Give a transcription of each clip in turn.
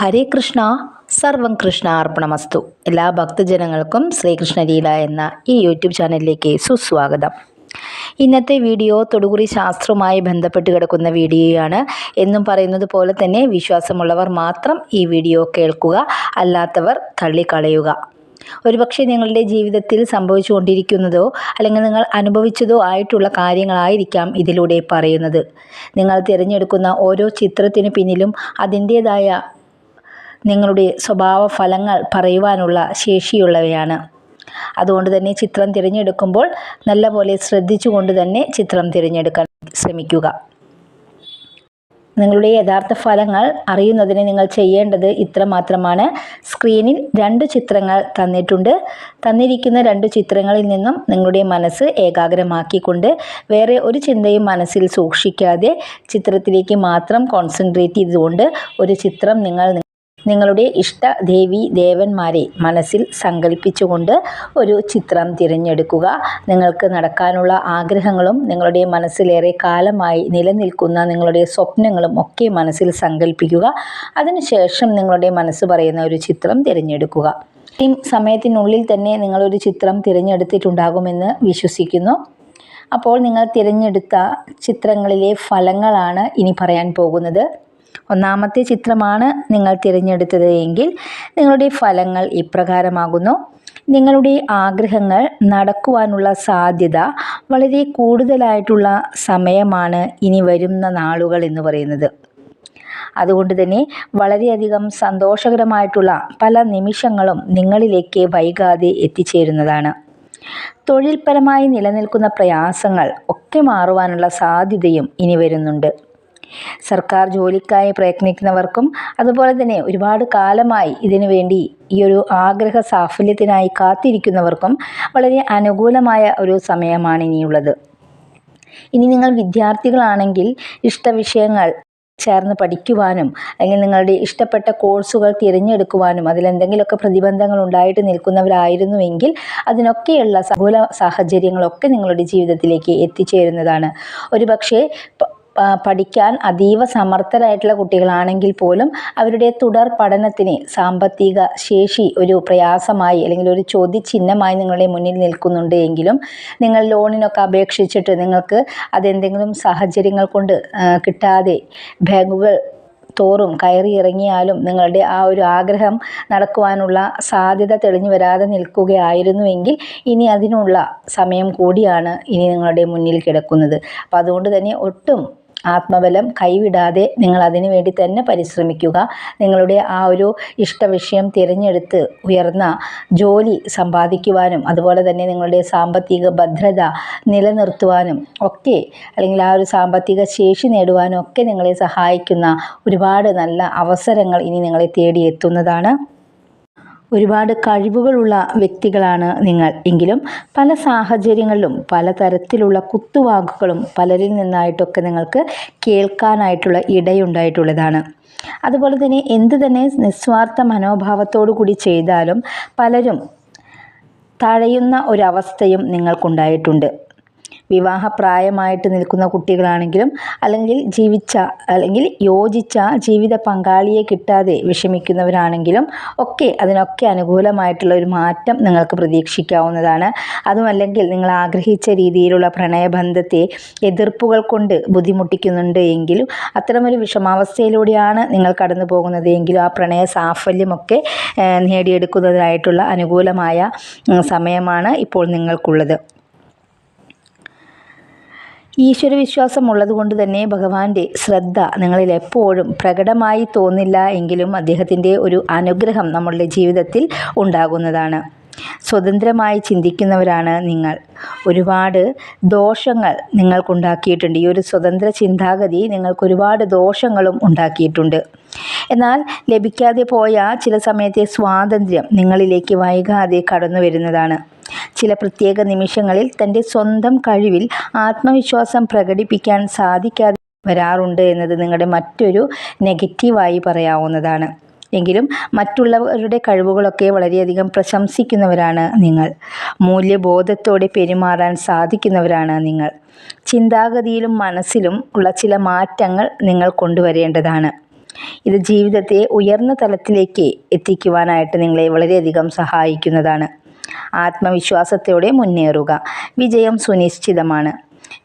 ഹരേ കൃഷ്ണ സർവം കൃഷ്ണ അർപ്പണമസ്തു. എല്ലാ ഭക്തജനങ്ങൾക്കും ശ്രീകൃഷ്ണലീല എന്ന ഈ യൂട്യൂബ് ചാനലിലേക്ക് സുസ്വാഗതം. ഇന്നത്തെ വീഡിയോ തൊടുകുറി ശാസ്ത്രവുമായി ബന്ധപ്പെട്ട് കിടക്കുന്ന വീഡിയോയാണ്. എന്നും പറയുന്നത് പോലെ തന്നെ വിശ്വാസമുള്ളവർ മാത്രം ഈ വീഡിയോ കേൾക്കുക അല്ലാത്തവർ തള്ളിക്കളയുക. ഒരുപക്ഷെ നിങ്ങളുടെ ജീവിതത്തിൽ സംഭവിച്ചുകൊണ്ടിരിക്കുന്നതോ അല്ലെങ്കിൽ നിങ്ങൾ അനുഭവിച്ചതോ ആയിട്ടുള്ള കാര്യങ്ങളായിരിക്കാം ഇതിലൂടെ പറയുന്നത്. നിങ്ങൾ തിരഞ്ഞെടുക്കുന്ന ഓരോ ചിത്രത്തിന് പിന്നിലും അതിന്റേതായ നിങ്ങളുടെ സ്വഭാവ ഫലങ്ങൾ പറയുവാനുള്ള ശേഷിയുള്ളവയാണ്. അതുകൊണ്ട് തന്നെ ചിത്രം തിരഞ്ഞെടുക്കുമ്പോൾ നല്ലപോലെ ശ്രദ്ധിച്ചുകൊണ്ട് തന്നെ ചിത്രം തിരഞ്ഞെടുക്കാൻ ശ്രമിക്കുക. നിങ്ങളുടെ യഥാർത്ഥ ഫലങ്ങൾ അറിയുന്നതിന് നിങ്ങൾ ചെയ്യേണ്ടത് ഇത്ര മാത്രമാണ്. സ്ക്രീനിൽ രണ്ട് ചിത്രങ്ങൾ തന്നിട്ടുണ്ട്. തന്നിരിക്കുന്ന രണ്ട് ചിത്രങ്ങളിൽ നിന്നും നിങ്ങളുടെ മനസ്സ് ഏകാഗ്രമാക്കിക്കൊണ്ട് വേറെ ഒരു ചിന്തയും മനസ്സിൽ സൂക്ഷിക്കാതെ ചിത്രത്തിലേക്ക് മാത്രം കോൺസെൻട്രേറ്റ് ചെയ്തുകൊണ്ട് ഒരു ചിത്രം നിങ്ങൾ നിങ്ങളുടെ ഇഷ്ട ദേവി ദേവന്മാരെ മനസ്സിൽ സങ്കല്പിച്ചുകൊണ്ട് ഒരു ചിത്രം തിരഞ്ഞെടുക്കുക. നിങ്ങൾക്ക് നടക്കാനുള്ള ആഗ്രഹങ്ങളും നിങ്ങളുടെ മനസ്സിലേറെ കാലമായി നിലനിൽക്കുന്ന നിങ്ങളുടെ സ്വപ്നങ്ങളും ഒക്കെ മനസ്സിൽ സങ്കല്പിക്കുക അതിനുശേഷം നിങ്ങളുടെ മനസ്സ് പറയുന്ന ഒരു ചിത്രം തിരഞ്ഞെടുക്കുക. ഈ സമയത്തിനുള്ളിൽ തന്നെ നിങ്ങളൊരു ചിത്രം തിരഞ്ഞെടുത്തിട്ടുണ്ടാകുമെന്ന് വിശ്വസിക്കുന്നു. അപ്പോൾ നിങ്ങൾ തിരഞ്ഞെടുത്ത ചിത്രങ്ങളിലെ ഫലങ്ങളാണ് ഇനി പറയാൻ പോകുന്നത്. ഒന്നാമത്തെ ചിത്രമാണ് നിങ്ങൾ തിരഞ്ഞെടുത്തത് എങ്കിൽ നിങ്ങളുടെ ഫലങ്ങൾ ഇപ്രകാരമാകുന്നു. നിങ്ങളുടെ ആഗ്രഹങ്ങൾ നടക്കുവാനുള്ള സാധ്യത വളരെ കൂടുതലായിട്ടുള്ള സമയമാണ് ഇനി വരുന്ന നാളുകൾ എന്ന് പറയുന്നത്. അതുകൊണ്ട് തന്നെ വളരെയധികം സന്തോഷകരമായിട്ടുള്ള പല നിമിഷങ്ങളും നിങ്ങളിലേക്ക് വൈകാതെ എത്തിച്ചേരുന്നതാണ്. തൊഴിൽപരമായി നിലനിൽക്കുന്ന പ്രയാസങ്ങൾ ഒക്കെ മാറുവാനുള്ള സാധ്യതയും ഇനി വരുന്നുണ്ട്. സർക്കാർ ജോലിക്കായി പ്രയത്നിക്കുന്നവർക്കും അതുപോലെ തന്നെ ഒരുപാട് കാലമായി ഇതിനു വേണ്ടി ഈ ഒരു ആഗ്രഹ സാഫല്യത്തിനായി കാത്തിരിക്കുന്നവർക്കും വളരെ അനുകൂലമായ ഒരു സമയമാണ് ഇനിയുള്ളത്. ഇനി നിങ്ങൾ വിദ്യാർത്ഥികളാണെങ്കിൽ ഇഷ്ടവിഷയങ്ങൾ ചേർന്ന് പഠിക്കുവാനും അല്ലെങ്കിൽ നിങ്ങളുടെ ഇഷ്ടപ്പെട്ട കോഴ്സുകൾ തിരഞ്ഞെടുക്കുവാനും അതിലെന്തെങ്കിലുമൊക്കെ പ്രതിബന്ധങ്ങൾ ഉണ്ടായിട്ട് നിൽക്കുന്നവരായിരുന്നുവെങ്കിൽ അതിനൊക്കെയുള്ള സകൂല സാഹചര്യങ്ങളൊക്കെ നിങ്ങളുടെ ജീവിതത്തിലേക്ക് എത്തിച്ചേരുന്നതാണ്. ഒരുപക്ഷെ പഠിക്കാൻ അതീവ സമർത്ഥരായിട്ടുള്ള കുട്ടികളാണെങ്കിൽ പോലും അവരുടെ തുടർ പഠനത്തിന് സാമ്പത്തിക ശേഷി ഒരു പ്രയാസമായി അല്ലെങ്കിൽ ഒരു ചോദ്യചിഹ്നമായി നിങ്ങളുടെ മുന്നിൽ നിൽക്കുന്നുണ്ട് എങ്കിലും നിങ്ങൾ ലോണിനൊക്കെ അപേക്ഷിച്ചിട്ട് നിങ്ങൾക്ക് അതെന്തെങ്കിലും സാഹചര്യങ്ങൾ കൊണ്ട് കിട്ടാതെ ബാങ്കുകൾ തോറും കയറി ഇറങ്ങിയാലും നിങ്ങളുടെ ആ ഒരു ആഗ്രഹം നടക്കുവാനുള്ള സാധ്യത തെളിഞ്ഞു വരാതെ നിൽക്കുകയായിരുന്നുവെങ്കിൽ ഇനി അതിനുള്ള സമയം കൂടിയാണ് ഇനി നിങ്ങളുടെ മുന്നിൽ കിടക്കുന്നത്. അപ്പോൾ അതുകൊണ്ട് തന്നെ ഒട്ടും ആത്മബലം കൈവിടാതെ നിങ്ങൾ അതിനു വേണ്ടി തന്നെ പരിശ്രമിക്കുക. നിങ്ങളുടെ ആ ഒരു ഇഷ്ടവിഷയം തിരഞ്ഞെടുത്ത് ഉയർന്ന ജോലി സമ്പാദിക്കുവാനും അതുപോലെ തന്നെ നിങ്ങളുടെ സാമ്പത്തിക ഭദ്രത നിലനിർത്തുവാനും ഒക്കെ അല്ലെങ്കിൽ ആ ഒരു സാമ്പത്തിക ശേഷി നേടുവാനും ഒക്കെ നിങ്ങളെ സഹായിക്കുന്ന ഒരുപാട് നല്ല അവസരങ്ങൾ ഇനി നിങ്ങളെ തേടിയെത്തുന്നതാണ്. ഒരുപാട് കഴിവുകളുള്ള വ്യക്തികളാണ് നിങ്ങൾ. എങ്കിലും പല സാഹചര്യങ്ങളിലും പലതരത്തിലുള്ള കുത്തുവാക്കുകളും പലരിൽ നിന്നായിട്ടൊക്കെ നിങ്ങൾക്ക് കേൾക്കാനായിട്ടുള്ള ഇടയുണ്ടായിട്ടുള്ളതാണ്. അതുപോലെ തന്നെ എന്ത് തന്നെ നിസ്വാർത്ഥ മനോഭാവത്തോടു കൂടി ചെയ്താലും പലരും തഴയുന്ന ഒരവസ്ഥയും നിങ്ങൾക്കുണ്ടായിട്ടുണ്ട്. വിവാഹപ്രായമായിട്ട് നിൽക്കുന്ന കുട്ടികളാണെങ്കിലും അല്ലെങ്കിൽ ജീവിച്ച അല്ലെങ്കിൽ യോജിച്ച ജീവിത പങ്കാളിയെ കിട്ടാതെ വിഷമിക്കുന്നവരാണെങ്കിലും ഒക്കെ അതിനൊക്കെ അനുകൂലമായിട്ടുള്ള ഒരു മാറ്റം നിങ്ങൾക്ക് പ്രതീക്ഷിക്കാവുന്നതാണ്. അതുമല്ലെങ്കിൽ നിങ്ങൾ ആഗ്രഹിച്ച രീതിയിലുള്ള പ്രണയബന്ധത്തെ എതിർപ്പുകൾ കൊണ്ട് ബുദ്ധിമുട്ടിക്കുന്നുണ്ട് എങ്കിലും അത്തരമൊരു വിഷമാവസ്ഥയിലൂടെയാണ് നിങ്ങൾ കടന്നു പോകുന്നത് എങ്കിലും ആ പ്രണയ സാഫല്യമൊക്കെ നേടിയെടുക്കുന്നതിനായിട്ടുള്ള അനുകൂലമായ സമയമാണ് ഇപ്പോൾ നിങ്ങൾക്കുള്ളത്. ഈശ്വരവിശ്വാസം ഉള്ളതുകൊണ്ട് തന്നെ ഭഗവാന്റെ ശ്രദ്ധ നിങ്ങളിൽ എപ്പോഴും പ്രകടമായി തോന്നില്ല എങ്കിലും അദ്ദേഹത്തിന്റെ ഒരു അനുഗ്രഹം നമ്മളുടെ ജീവിതത്തിൽ ഉണ്ടാകുന്നതാണ്. സ്വതന്ത്രമായി ചിന്തിക്കുന്നവരാണ് നിങ്ങൾ. ഒരുപാട് ദോഷങ്ങൾ നിങ്ങൾക്കുണ്ടാക്കിയിട്ടുണ്ട്. ഈ ഒരു സ്വതന്ത്ര ചിന്താഗതി നിങ്ങൾക്ക് ഒരുപാട് ദോഷങ്ങളും ഉണ്ടാക്കിയിട്ടുണ്ട്. എന്നാൽ ലഭിക്കാതെ പോയ ചില സമയത്തെ സ്വാതന്ത്ര്യം നിങ്ങളിലേക്ക് വൈകാതെ കടന്നു വരുന്നതാണ് ചില പ്രത്യേക നിമിഷങ്ങളിൽ തന്റെ സ്വന്തം കഴിവിൽ ആത്മവിശ്വാസം പ്രകടിപ്പിക്കാൻ സാധിക്കാതെ വരാറുണ്ട് എന്നത് നിങ്ങളുടെ മറ്റൊരു നെഗറ്റീവായി പറയാവുന്നതാണ്. എങ്കിലും മറ്റുള്ളവരുടെ കഴിവുകളൊക്കെ വളരെയധികം പ്രശംസിക്കുന്നവരാണ് നിങ്ങൾ. മൂല്യബോധത്തോടെ പെരുമാറാൻ സാധിക്കുന്നവരാണ് നിങ്ങൾ. ചിന്താഗതിയിലും മനസ്സിലും ഉള്ള ചില മാറ്റങ്ങൾ നിങ്ങൾ കൊണ്ടുവരേണ്ടതാണ്. ഇത് ജീവിതത്തെ ഉയർന്ന തലത്തിലേക്ക് എത്തിക്കുവാനായിട്ട് നിങ്ങളെ വളരെയധികം സഹായിക്കുന്നതാണ്. ആത്മവിശ്വാസത്തോടെ മുന്നേറുക. വിജയം സുനിശ്ചിതമാണ്.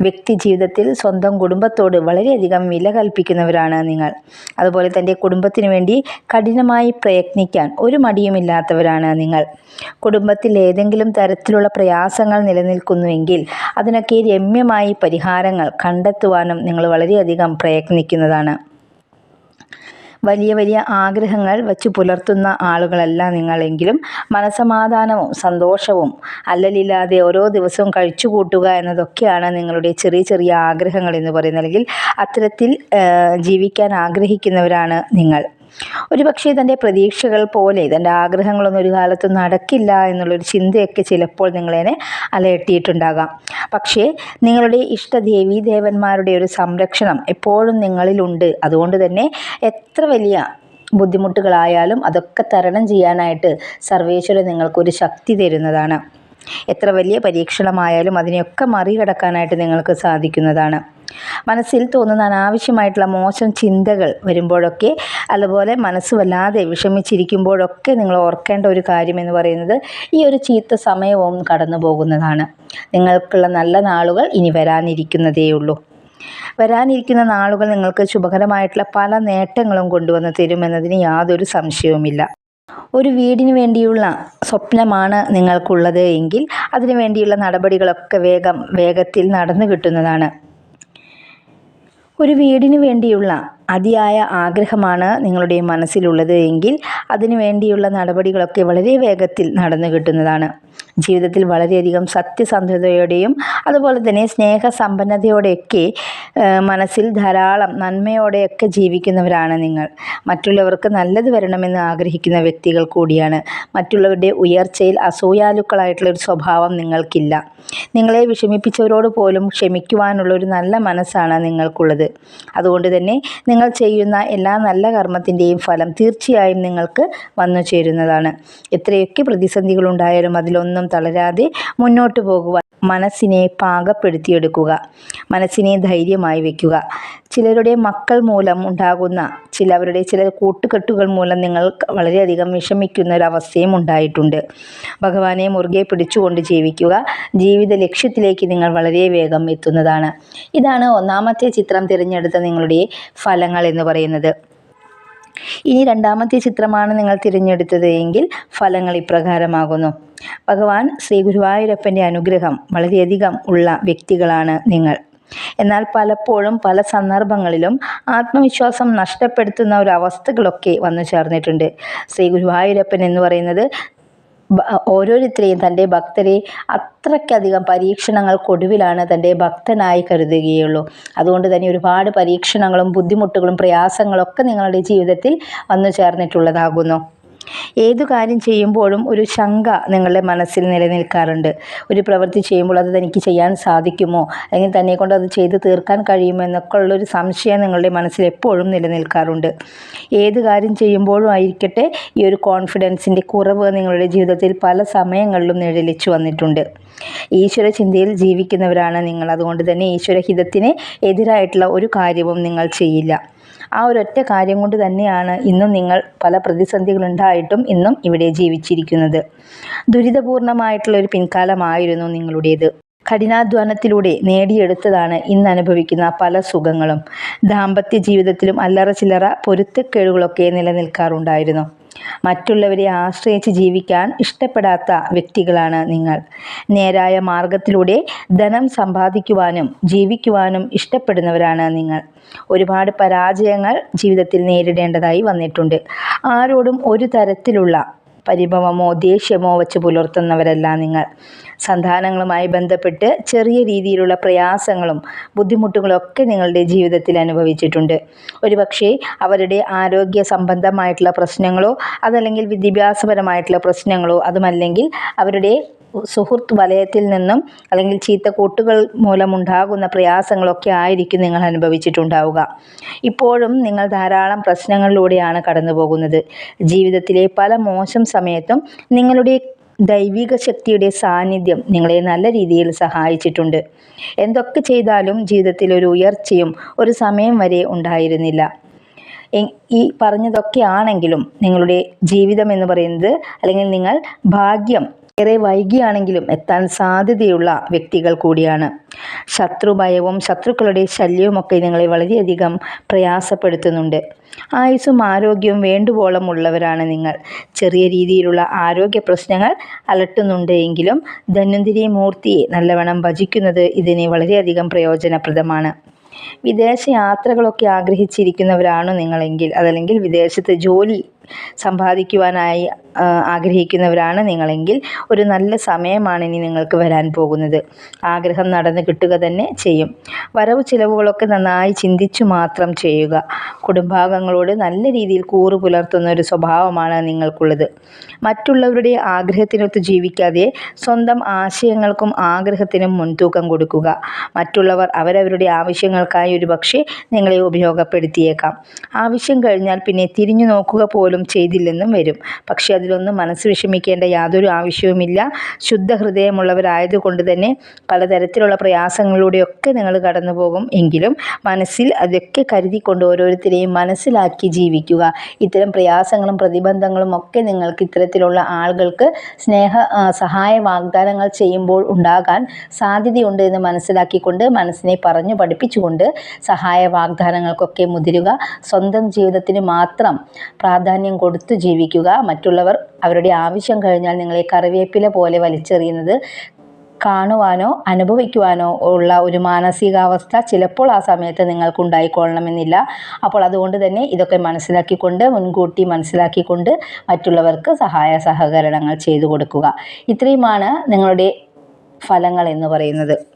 വ്യക്തി ജീവിതത്തിൽ സ്വന്തം കുടുംബത്തോട് വളരെയധികം വില കൽപ്പിക്കുന്നവരാണ് നിങ്ങൾ. അതുപോലെ തന്റെ കുടുംബത്തിന് വേണ്ടി കഠിനമായി പ്രയത്നിക്കാൻ ഒരു മടിയുമില്ലാത്തവരാണ് നിങ്ങൾ. കുടുംബത്തിൽ ഏതെങ്കിലും തരത്തിലുള്ള പ്രയാസങ്ങൾ നിലനിൽക്കുന്നുവെങ്കിൽ അതിനൊക്കെ രമ്യമായി പരിഹാരങ്ങൾ കണ്ടെത്തുവാനും നിങ്ങൾ വളരെയധികം പ്രയത്നിക്കുന്നതാണ്. വലിയ വലിയ ആഗ്രഹങ്ങൾ വച്ചു പുലർത്തുന്ന ആളുകളല്ല നിങ്ങളെങ്കിലും. മനസമാധാനവും സന്തോഷവും അല്ലലില്ലാതെ ഓരോ ദിവസവും കഴിച്ചു കൂട്ടുക എന്നതൊക്കെയാണ് നിങ്ങളുടെ ചെറിയ ചെറിയ ആഗ്രഹങ്ങൾ എന്ന് പറയുന്നത്. അല്ലെങ്കിൽ അത്തരത്തിൽ ജീവിക്കാൻ ആഗ്രഹിക്കുന്നവരാണ് നിങ്ങൾ. ഒരു പക്ഷേ തന്റെ പ്രതീക്ഷകൾ പോലെ തന്റെ ആഗ്രഹങ്ങളൊന്നും ഒരു കാലത്ത് നടക്കില്ല എന്നുള്ളൊരു ചിന്തയൊക്കെ ചിലപ്പോൾ നിങ്ങളെ അലട്ടിയിട്ടുണ്ടാകാം. പക്ഷേ നിങ്ങളുടെ ഇഷ്ടദേവി ദേവന്മാരുടെ ഒരു സംരക്ഷണം എപ്പോഴും നിങ്ങളിലുണ്ട്. അതുകൊണ്ട് തന്നെ എത്ര വലിയ ബുദ്ധിമുട്ടുകളായാലും അതൊക്കെ തരണം ചെയ്യാനായിട്ട് സർവേശ്വരൻ നിങ്ങൾക്കൊരു ശക്തി തരുന്നതാണ്. എത്ര വലിയ പരീക്ഷണമായാലും അതിനെയൊക്കെ മറികടക്കാനായിട്ട് നിങ്ങൾക്ക് സാധിക്കുന്നതാണ്. മനസ്സിൽ തോന്നുന്ന അനാവശ്യമായിട്ടുള്ള മോശം ചിന്തകൾ വരുമ്പോഴൊക്കെ അതുപോലെ മനസ്സ് വല്ലാതെ വിഷമിച്ചിരിക്കുമ്പോഴൊക്കെ നിങ്ങൾ ഓർക്കേണ്ട ഒരു കാര്യം എന്ന് പറയുന്നത് ഈ ഒരു ചീത്ത സമയവും കടന്നു പോകുന്നതാണ്. നിങ്ങൾക്കുള്ള നല്ല നാളുകൾ ഇനി വരാനിരിക്കുന്നതേയുള്ളൂ വരാനിരിക്കുന്ന നാളുകൾ നിങ്ങൾക്ക് ശുഭകരമായിട്ടുള്ള പല നേട്ടങ്ങളും കൊണ്ടുവന്ന് തരുമെന്നതിന് യാതൊരു സംശയവുമില്ല. ഒരു വീടിന് വേണ്ടിയുള്ള സ്വപ്നമാണ് നിങ്ങൾക്കുള്ളത് എങ്കിൽ അതിനു വേണ്ടിയുള്ള നടപടികളൊക്കെ വേഗം വേഗത്തിൽ നടന്നു കിട്ടുന്നതാണ്. ഒരു വീടിന് വേണ്ടിയുള്ള അതിയായ ആഗ്രഹമാണ് നിങ്ങളുടെ മനസ്സിലുള്ളത് എങ്കിൽ അതിനു വേണ്ടിയുള്ള നടപടികളൊക്കെ വളരെ വേഗത്തിൽ നടന്നു കിട്ടുന്നതാണ്. ജീവിതത്തിൽ വളരെയധികം സത്യസന്ധതയോടെയും അതുപോലെ തന്നെ സ്നേഹസമ്പന്നതയോടെയൊക്കെ മനസ്സിൽ ധാരാളം നന്മയോടെയൊക്കെ ജീവിക്കുന്നവരാണ് നിങ്ങൾ. മറ്റുള്ളവർക്ക് നല്ലത് വരണമെന്ന് ആഗ്രഹിക്കുന്ന വ്യക്തികൾ കൂടിയാണ്. മറ്റുള്ളവരുടെ ഉയർച്ചയിൽ അസൂയാലുക്കളായിട്ടുള്ള ഒരു സ്വഭാവം നിങ്ങൾക്കില്ല. നിങ്ങളെ വിഷമിപ്പിച്ചവരോട് പോലും ക്ഷമിക്കുവാനുള്ള ഒരു നല്ല മനസ്സാണ് നിങ്ങൾക്കുള്ളത്. അതുകൊണ്ട് തന്നെ നിങ്ങൾ ചെയ്യുന്ന എല്ലാ നല്ല കർമ്മത്തിന്റെയും ഫലം തീർച്ചയായും നിങ്ങൾക്ക് വന്നു ചേരുന്നതാണ് എത്രയൊക്കെ പ്രതിസന്ധികളുണ്ടായാലും അതിലൊന്നും തളരാതെ മുന്നോട്ട് പോകുവാൻ മനസ്സിനെ പാകപ്പെടുത്തിയെടുക്കുക. മനസ്സിനെ ധൈര്യമായി വയ്ക്കുക ചിലരുടെ മക്കൾ മൂലം ഉണ്ടാകുന്ന ചിലവരുടെ ചില കൂട്ടുകെട്ടുകൾ മൂലം നിങ്ങൾ വളരെയധികം വിഷമിക്കുന്ന ഒരവസ്ഥയും ഉണ്ടായിട്ടുണ്ട്. ഭഗവാനെ മുറുകെ പിടിച്ചുകൊണ്ട് ജീവിക്കുക ജീവിത ലക്ഷ്യത്തിലേക്ക് നിങ്ങൾ വളരെ വേഗം എത്തുന്നതാണ്. ഇതാണ് ഒന്നാമത്തെ ചിത്രം തിരഞ്ഞെടുത്ത നിങ്ങളുടെ ഫലങ്ങൾ എന്ന് പറയുന്നത്. ഇനി രണ്ടാമത്തെ ചിത്രമാണ് നിങ്ങൾ തിരഞ്ഞെടുത്തത് എങ്കിൽ ഫലങ്ങൾ ഇപ്രകാരമാകുന്നു. ഭഗവാൻ ശ്രീ ഗുരുവായൂരപ്പന്റെ അനുഗ്രഹം വളരെയധികം ഉള്ള വ്യക്തികളാണ് നിങ്ങൾ. എന്നാൽ പലപ്പോഴും പല സന്ദർഭങ്ങളിലും ആത്മവിശ്വാസം നഷ്ടപ്പെടുത്തുന്ന ഒരു അവസ്ഥകളൊക്കെ വന്നു ചേർന്നിട്ടുണ്ട്. ശ്രീ ഗുരുവായൂരപ്പൻ എന്ന് പറയുന്നത് ഓരോരുത്തരെയും തന്റെ ഭക്തരെ അത്രയ്ക്കധികം പരീക്ഷണങ്ങൾക്കൊടുവിലാണ് തന്റെ ഭക്തനായി കരുതുകയുള്ളൂ. അതുകൊണ്ട് തന്നെ ഒരുപാട് പരീക്ഷണങ്ങളും ബുദ്ധിമുട്ടുകളും പ്രയാസങ്ങളൊക്കെ നിങ്ങളുടെ ജീവിതത്തിൽ വന്നു ചേർന്നിട്ടുള്ളതാകുന്നു. ഏതു കാര്യം ചെയ്യുമ്പോഴും ഒരു ശങ്ക നിങ്ങളുടെ മനസ്സിൽ നിലനിൽക്കാറുണ്ട്. ഒരു പ്രവൃത്തി ചെയ്യുമ്പോൾ അത് തനിക്ക് ചെയ്യാൻ സാധിക്കുമോ? അല്ലെങ്കിൽ തന്നെ കൊണ്ട് അത് ചെയ്ത് തീർക്കാൻ കഴിയുമോ എന്നൊക്കെ ഉള്ളൊരു സംശയം നിങ്ങളുടെ മനസ്സിൽ എപ്പോഴും നിലനിൽക്കാറുണ്ട്. ഏത് കാര്യം ചെയ്യുമ്പോഴും ആയിരിക്കട്ടെ ഈ ഒരു കോൺഫിഡൻസിന്റെ കുറവ് നിങ്ങളുടെ ജീവിതത്തിൽ പല സമയങ്ങളിലും നിഴലിച്ചു വന്നിട്ടുണ്ട്. ഈശ്വര ചിന്തയിൽ ജീവിക്കുന്നവരാണ് നിങ്ങൾ. അതുകൊണ്ട് തന്നെ ഈശ്വരഹിതത്തിന് എതിരായിട്ടുള്ള ഒരു കാര്യവും നിങ്ങൾ ചെയ്യില്ല. ആ ഒരൊറ്റ കാര്യം കൊണ്ട് തന്നെയാണ് ഇന്നും നിങ്ങൾ പല പ്രതിസന്ധികളുണ്ടായിട്ടും ഇന്നും ഇവിടെ ജീവിച്ചിരിക്കുന്നത്. ദുരിതപൂർണമായിട്ടുള്ള ഒരു പിൻകാലമായിരുന്നു നിങ്ങളുടേത്. കഠിനാധ്വാനത്തിലൂടെ നേടിയെടുത്തതാണ് ഇന്ന് അനുഭവിക്കുന്ന പല സുഖങ്ങളും. ദാമ്പത്യ ജീവിതത്തിലും അല്ലറ ചില്ലറ പൊരുത്തക്കേടുകളൊക്കെ നിലനിൽക്കാറുണ്ടായിരുന്നു. മറ്റുള്ളവരെ ആശ്രയിച്ച് ജീവിക്കാൻ ഇഷ്ടപ്പെടാത്ത വ്യക്തികളാണ് നിങ്ങൾ. നേരായ മാർഗത്തിലൂടെ ധനം സമ്പാദിക്കുവാനും ജീവിക്കുവാനും ഇഷ്ടപ്പെടുന്നവരാണ് നിങ്ങൾ. ഒരുപാട് പരാജയങ്ങൾ ജീവിതത്തിൽ നേരിടേണ്ടതായി വന്നിട്ടുണ്ട്. ആരോടും ഒരു തരത്തിലുള്ള പരിഭവമോ ദേഷ്യമോ വച്ച് പുലർത്തുന്നവരല്ല നിങ്ങൾ. സന്താനങ്ങളുമായി ബന്ധപ്പെട്ട് ചെറിയ രീതിയിലുള്ള പ്രയാസങ്ങളും ബുദ്ധിമുട്ടുകളും ഒക്കെ നിങ്ങളുടെ ജീവിതത്തിൽ അനുഭവിച്ചിട്ടുണ്ട്. ഒരുപക്ഷെ അവരുടെ ആരോഗ്യ സംബന്ധമായിട്ടുള്ള പ്രശ്നങ്ങളോ അതല്ലെങ്കിൽ വിദ്യാഭ്യാസപരമായിട്ടുള്ള പ്രശ്നങ്ങളോ അതുമല്ലെങ്കിൽ അവരുടെ സുഹൃത്ത് വലയത്തിൽ നിന്നും അല്ലെങ്കിൽ ചീത്ത കൂട്ടുകൾ മൂലമുണ്ടാകുന്ന പ്രയാസങ്ങളൊക്കെ ആയിരിക്കും നിങ്ങൾ അനുഭവിച്ചിട്ടുണ്ടാവുക. ഇപ്പോഴും നിങ്ങൾ ധാരാളം പ്രശ്നങ്ങളിലൂടെയാണ് കടന്നു പോകുന്നത് ജീവിതത്തിലെ പല മോശം സമയത്തും നിങ്ങളുടെ ദൈവിക ശക്തിയുടെ സാന്നിധ്യം നിങ്ങളെ നല്ല രീതിയിൽ സഹായിച്ചിട്ടുണ്ട്. എന്തൊക്കെ ചെയ്താലും ജീവിതത്തിൽ ഒരു ഉയർച്ചയും ഒരു സമയം വരെ ഉണ്ടായിരുന്നില്ല. ഈ പറഞ്ഞതൊക്കെ ആണെങ്കിലും നിങ്ങളുടെ ജീവിതം എന്ന് പറയുന്നത് അല്ലെങ്കിൽ നിങ്ങൾ ഭാഗ്യം ഏറെ വൈകിയാണെങ്കിലും എത്താൻ സാധ്യതയുള്ള വ്യക്തികൾ കൂടിയാണ്. ശത്രുഭയവും ശത്രുക്കളുടെ ശല്യവുമൊക്കെ നിങ്ങളെ വളരെയധികം പ്രയാസപ്പെടുത്തുന്നുണ്ട്. ആയുസ്സും ആരോഗ്യവും വേണ്ടുവോളം ഉള്ളവരാണ് നിങ്ങൾ. ചെറിയ രീതിയിലുള്ള ആരോഗ്യ പ്രശ്നങ്ങൾ അലട്ടുന്നുണ്ട് എങ്കിലും ധന്വന്തിരി മൂർത്തിയെ നല്ലവണ്ണം ഭജിക്കുന്നത് ഇതിന് വളരെയധികം പ്രയോജനപ്രദമാണ്. വിദേശ യാത്രകളൊക്കെ ആഗ്രഹിച്ചിരിക്കുന്നവരാണ് നിങ്ങളെങ്കിൽ. അതല്ലെങ്കിൽ വിദേശത്ത് ജോലി സമ്പാദിക്കുവാനായി ആഗ്രഹിക്കുന്നവരാണ് നിങ്ങളെങ്കിൽ ഒരു നല്ല സമയമാണ് ഇനി നിങ്ങൾക്ക് വരാൻ പോകുന്നത്. ആഗ്രഹം നടന്ന് കിട്ടുക തന്നെ ചെയ്യും. വരവ് ചിലവുകളൊക്കെ നന്നായി ചിന്തിച്ചു മാത്രം ചെയ്യുക. കുടുംബാംഗങ്ങളോട് നല്ല രീതിയിൽ കൂറു പുലർത്തുന്ന ഒരു സ്വഭാവമാണ് നിങ്ങൾക്കുള്ളത്. മറ്റുള്ളവരുടെ ആഗ്രഹത്തിനൊത്ത് ജീവിക്കാതെ സ്വന്തം ആശയങ്ങൾക്കും ആഗ്രഹത്തിനും മുൻതൂക്കം കൊടുക്കുക. മറ്റുള്ളവർ അവരവരുടെ ആവശ്യങ്ങൾക്കായി ഒരു പക്ഷേ നിങ്ങളെ ഉപയോഗപ്പെടുത്തിയേക്കാം. ആവശ്യം കഴിഞ്ഞാൽ പിന്നെ തിരിഞ്ഞു നോക്കുക പോലും ചെയ്തില്ലെന്നും വരും. പക്ഷേ അതിലൊന്നും മനസ്സ് വിഷമിക്കേണ്ട യാതൊരു ആവശ്യവുമില്ല. ശുദ്ധ ഹൃദയമുള്ളവരായതുകൊണ്ട് തന്നെ പലതരത്തിലുള്ള പ്രയാസങ്ങളിലൂടെയൊക്കെ നിങ്ങൾ കടന്നു പോകും എങ്കിലും മനസ്സിൽ അതൊക്കെ കരുതിക്കൊണ്ട് ഓരോരുത്തരെയും മനസ്സിലാക്കി ജീവിക്കുക. ഇത്തരം പ്രയാസങ്ങളും പ്രതിബന്ധങ്ങളും ഒക്കെ നിങ്ങൾക്ക് ഇത്തരത്തിലുള്ള ആളുകൾക്ക് സ്നേഹ സഹായ വാഗ്ദാനങ്ങൾ ചെയ്യുമ്പോൾ ഉണ്ടാകാൻ സാധ്യതയുണ്ട് എന്ന് മനസ്സിലാക്കിക്കൊണ്ട് മനസ്സിനെ പറഞ്ഞു പഠിപ്പിച്ചുകൊണ്ട് സഹായ വാഗ്ദാനങ്ങൾക്കൊക്കെ മുതിരുക. സ്വന്തം ജീവിതത്തിന് മാത്രം പ്രാധാന്യം കൊടുത്തു ജീവിക്കുക. മറ്റുള്ളവർ അവരുടെ ആവശ്യം കഴിഞ്ഞാൽ നിങ്ങളെ കറിവേപ്പില പോലെ വലിച്ചെറിയുന്നത് കാണുവാനോ അനുഭവിക്കുവാനോ ഉള്ള ഒരു മാനസികാവസ്ഥ ചിലപ്പോൾ ആ സമയത്ത് നിങ്ങൾക്ക് ഉണ്ടായിക്കൊള്ളണമെന്നില്ല അപ്പോൾ അതുകൊണ്ട് തന്നെ ഇതൊക്കെ മനസ്സിലാക്കിക്കൊണ്ട് മുൻകൂട്ടി മനസ്സിലാക്കിക്കൊണ്ട് മറ്റുള്ളവർക്ക് സഹായ സഹകരണങ്ങൾ ചെയ്തു കൊടുക്കുക. ഇത്രയുമാണ് നിങ്ങളുടെ ഫലങ്ങൾ എന്ന് പറയുന്നത്.